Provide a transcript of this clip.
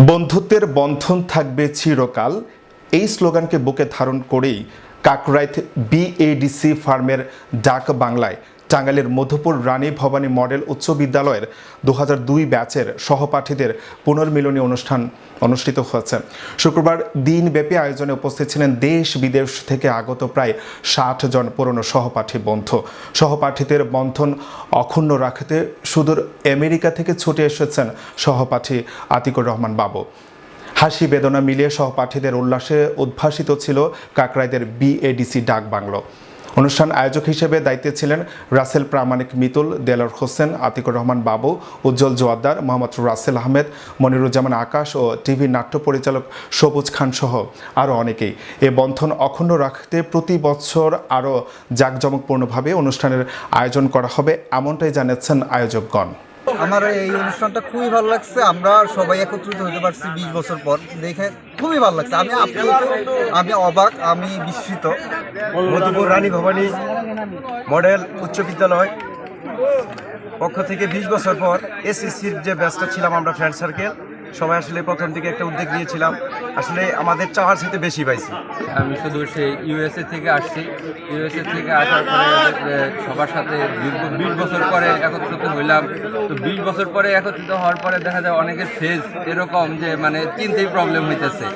বন্ধুত্বের বন্ধন থাকবে চিরকাল। এই স্লোগানকে বুকে ধারণ করেই কাকরাইত বিএডিসি ফার্মের ডাক বাংলায় টাঙ্গাইলের মধুপুর রানী ভবানী মডেল উচ্চ বিদ্যালয়ের দু ব্যাচের সহপাঠীদের পুনর্মিলনী অনুষ্ঠান অনুষ্ঠিত হয়েছে। শুক্রবার দিনব্যাপী আয়োজনে উপস্থিত ছিলেন দেশ বিদেশ থেকে আগত প্রায় ষাট জন পুরনো সহপাঠী বন্ধু। সহপাঠীদের বন্ধন অক্ষুণ্ণ রাখতে সুদূর আমেরিকা থেকে ছুটে এসেছেন সহপাঠী আতিকুর রহমান বাবু। হাসি বেদনা মিলিয়ে সহপাঠীদের উল্লাসে উদ্ভাসিত ছিল কাকরাইদের বিএডিসি ডাক বাংলো অনুষ্ঠান আয়োজক হিসেবে দায়িত্বে ছিলেন রাসেল প্রামাণিক মিতুল, দেলর হোসেন, আতিকুর রহমান বাবু, উজ্জ্বল জোয়াদ্দার মোহাম্মদ রাসেল আহমেদ, মনিরুজ্জামান আকাশ ও টিভি নাট্য পরিচালক সবুজ খান সহ আরও অনেকেই। এ বন্ধন অখণ্ড রাখতে প্রতি বছর আরও জাঁকজমকপূর্ণভাবে অনুষ্ঠানের আয়োজন করা হবে, এমনটাই জানাচ্ছেন আয়োজকগণ। আমার এই অনুষ্ঠানটা খুবই ভালো লাগছে। আমরা সবাই একত্রিত হতে পারছি বিশ বছর পর। দেখে খুবই ভালো লাগছে। আমি আমি অবাক, আমি বিস্মিত। মধুপুর রানী ভবানী মডেল উচ্চ বিদ্যালয় পক্ষ থেকে বিশ বছর পর এসএসসির যে ব্যাচটা ছিলাম আমরা ফ্রেন্ড সার্কেল সবাই আসলে প্রথম থেকে একটা উদ্যোগ নিয়েছিলাম। আসলে আমাদের চাওয়ার সাথে বেশি পাইছি। আমি শুধু সেই ইউএসএ থেকে আসছি। ইউএসএ থেকে আসার পরে সবার সাথে বিশ বছর পরে একত্রিত হইলাম। তো বিশ বছর পরে একত্রিত হওয়ার পরে দেখা যায় অনেকের ফেজ এরকম যে মানে চিনতেই প্রবলেম হইতেছে।